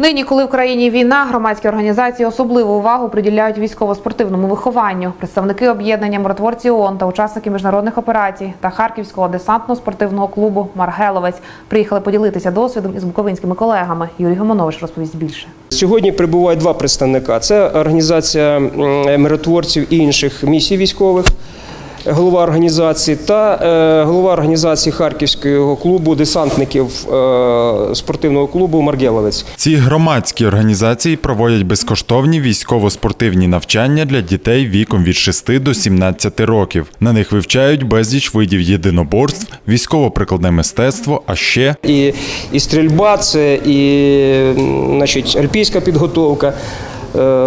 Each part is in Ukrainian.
Нині, коли в країні війна, громадські організації особливу увагу приділяють військово-спортивному вихованню. Представники об'єднання миротворці ООН та учасники міжнародних операцій та Харківського десантно-спортивного клубу Маргеловець приїхали поділитися досвідом із буковинськими колегами. Юрій Гомонович розповість більше. Сьогодні прибувають два представника: це організація миротворців і інших місій військових, голова організації та е, голова організації Харківського клубу десантників е, спортивного клубу Маргеловець. Ці громадські організації проводять безкоштовні військово-спортивні навчання для дітей віком від 6 до 17 років. На них вивчають безліч видів єдиноборств, військово-прикладне мистецтво, а ще І, і стрільба, це і значить, альпійська підготовка,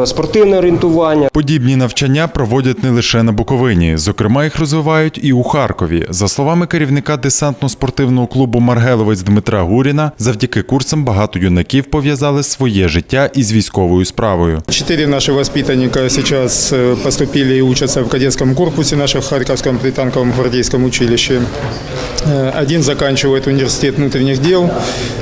спортивне орієнтування. подібні навчання проводять не лише на Буковині. Зокрема, їх розвивають і у Харкові. За словами керівника десантно-спортивного клубу Маргеловець Дмитра Гуріна, завдяки курсам багато юнаків пов'язали своє життя із військовою справою. Четыре наших воспитанника сейчас э, поступили и учатся в кадетском корпусе нашем Харьковском пританковом гвардейском училище. Э, Один заканчивает университет внутренних дел,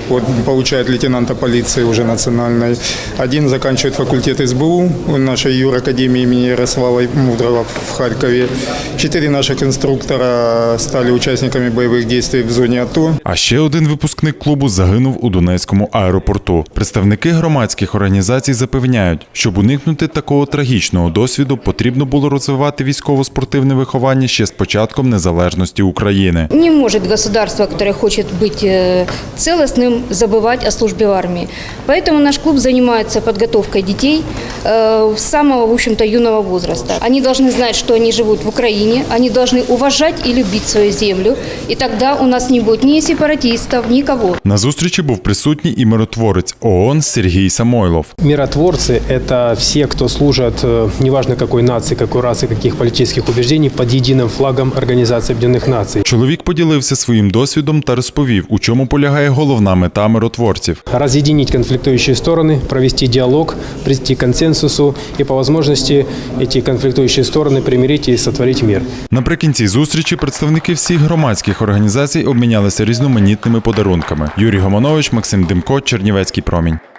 вот, получает лейтенанта полиции уже национальной. Один заканчивает факультет СБУ в нашей юракадемии имени Ярослава Мудрого в Харькове. Четыре наших инструктора стали участниками боевых действий в зоне АТО. А ще один випускник клубу загинув у Донецькому аеропорту. Представники громадських організацій запевняють, щоб уникнути такого трагічного досвіду, потрібно було розвивати військово-спортивне виховання ще з початком незалежності України. Не может государство, которое хочет быть э, целостным, забывать о службе в армии. Поэтому наш клуб занимается подготовкой детей э, с самого, в общем-то, юного возраста. Они должны знать, что они живут в Украине, они должны уважать и любить свою землю, и тогда у нас не будет ни сепаратистов, никого. На зустрічі був присутній і миротворець ООН Сергій Самойлов. Миротворцы – это все, кто служат, э, неважно какой нации, какой расы, каких политических убеждений, под единым флагом Организации Объединенных Наций. Чоловік поділився своїм досвідом та розповів, у чому полягає головна мета миротворців. Разъединить конфликтующие стороны, провести диалог, прийти к консенсусу і по можливості ці конфліктуючі сторони примирити і сотворить мир. Наприкінці зустрічі представники всіх громадських організацій обмінялися різноманітними подарунками. Юрій Гомонович, Максим Димко, Чернівецький промінь.